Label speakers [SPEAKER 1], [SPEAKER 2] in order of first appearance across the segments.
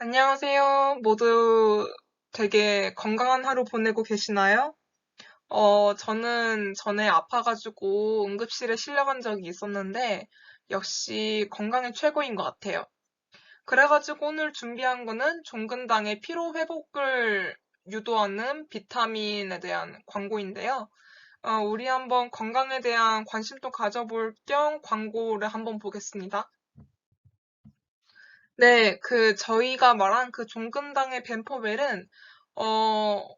[SPEAKER 1] 안녕하세요. 모두 되게 건강한 하루 보내고 계시나요? 어, 저는 전에 아파가지고 응급실에 실려간 적이 있었는데, 역시 건강이 최고인 것 같아요. 그래가지고 오늘 준비한 거는 종근당의 피로 회복을 유도하는 비타민에 대한 광고인데요. 어, 우리 한번 건강에 대한 관심도 가져볼 겸 광고를 한번 보겠습니다. 네, 그 저희가 말한 그 종근당의 벤포벨은 어,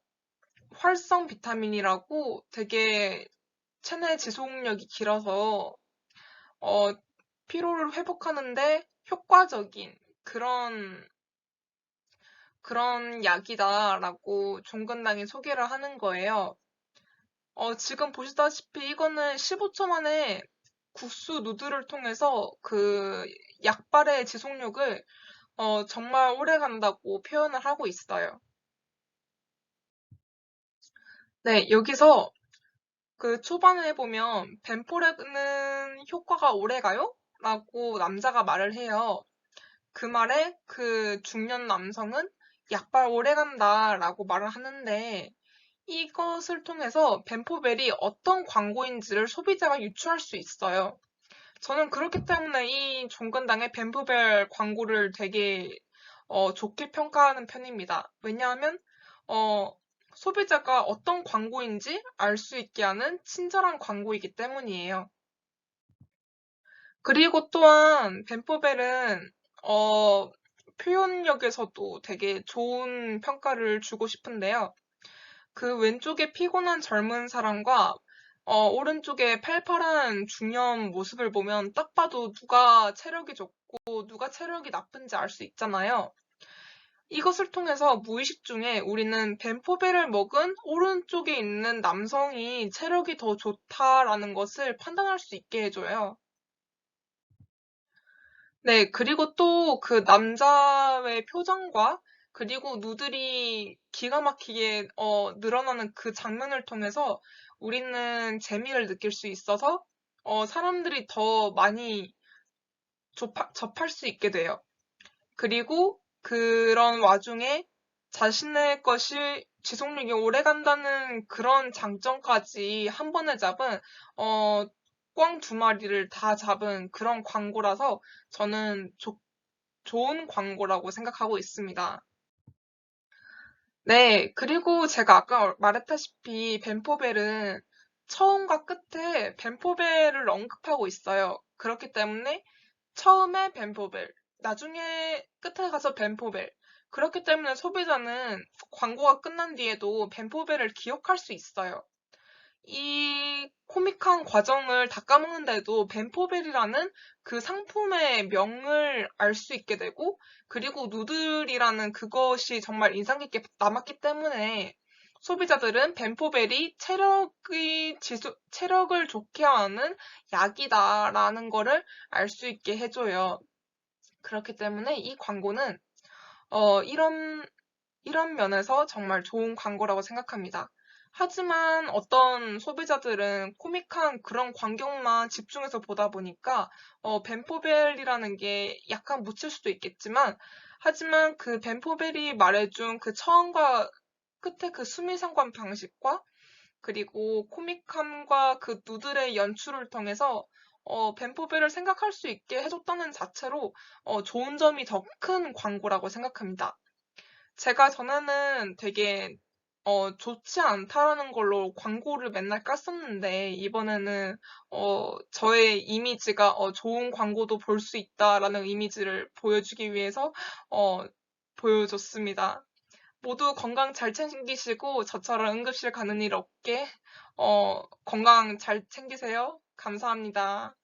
[SPEAKER 1] 활성 비타민이라고 되게 체내 지속력이 길어서 어, 피로를 회복하는데 효과적인 그런 그런 약이다라고 종근당이 소개를 하는 거예요. 어, 지금 보시다시피 이거는 15초 만에 국수 누드를 통해서 그 약발의 지속력을 어, 정말 오래 간다고 표현을 하고 있어요. 네, 여기서 그 초반에 보면 벤포레는 효과가 오래 가요? 라고 남자가 말을 해요. 그 말에 그 중년 남성은 약발 오래 간다 라고 말을 하는데 이것을 통해서 벤포벨이 어떤 광고인지를 소비자가 유추할 수 있어요. 저는 그렇기 때문에 이 종근당의 벤포벨 광고를 되게 어, 좋게 평가하는 편입니다. 왜냐하면 어, 소비자가 어떤 광고인지 알 수 있게 하는 친절한 광고이기 때문이에요. 그리고 또한 벤포벨은 어, 표현력에서도 되게 좋은 평가를 주고 싶은데요. 그 왼쪽에 피곤한 젊은 사람과 어, 오른쪽에 팔팔한 중년 모습을 보면 딱 봐도 누가 체력이 좋고 누가 체력이 나쁜지 알 수 있잖아요. 이것을 통해서 무의식 중에 우리는 벤포베를 먹은 오른쪽에 있는 남성이 체력이 더 좋다라는 것을 판단할 수 있게 해줘요. 네, 그리고 또 그 남자의 표정과 그리고 누들이 기가 막히게 어, 늘어나는 그 장면을 통해서 우리는 재미를 느낄 수 있어서 어, 사람들이 더 많이 접하, 접할 수 있게 돼요. 그리고 그런 와중에 자신의 것이 지속력이 오래 간다는 그런 장점까지 한 번에 잡은 어, 꽝 두 마리를 다 잡은 그런 광고라서 저는 조, 좋은 광고라고 생각하고 있습니다. 네, 그리고 제가 아까 말했다시피 벤포벨은 처음과 끝에 벤포벨을 언급하고 있어요. 그렇기 때문에 처음에 벤포벨, 나중에 끝에 가서 벤포벨. 그렇기 때문에 소비자는 광고가 끝난 뒤에도 벤포벨을 기억할 수 있어요. 이 코믹한 과정을 다 까먹는데도 벤포벨이라는 그 상품의 명을 알 수 있게 되고 그리고 누들이라는 그것이 정말 인상 깊게 남았기 때문에 소비자들은 벤포벨이 체력이 지수, 체력을 좋게 하는 약이다라는 거를 알 수 있게 해줘요. 그렇기 때문에 이 광고는 어, 이런 이런 면에서 정말 좋은 광고라고 생각합니다. 하지만 어떤 소비자들은 코믹한 그런 광경만 집중해서 보다 보니까 어, 벤포벨이라는 게 약간 묻힐 수도 있겠지만 하지만 그 벤포벨이 말해준 그 처음과 끝에 그 수미상관 방식과 그리고 코믹함과 그 누들의 연출을 통해서 어, 벤포벨을 생각할 수 있게 해줬다는 자체로 어, 좋은 점이 더 큰 광고라고 생각합니다. 제가 전에는 되게 어, 좋지 않다라는 걸로 광고를 맨날 깠었는데, 이번에는, 어, 저의 이미지가, 어, 좋은 광고도 볼 수 있다라는 이미지를 보여주기 위해서, 어, 보여줬습니다. 모두 건강 잘 챙기시고, 저처럼 응급실 가는 일 없게, 어, 건강 잘 챙기세요. 감사합니다.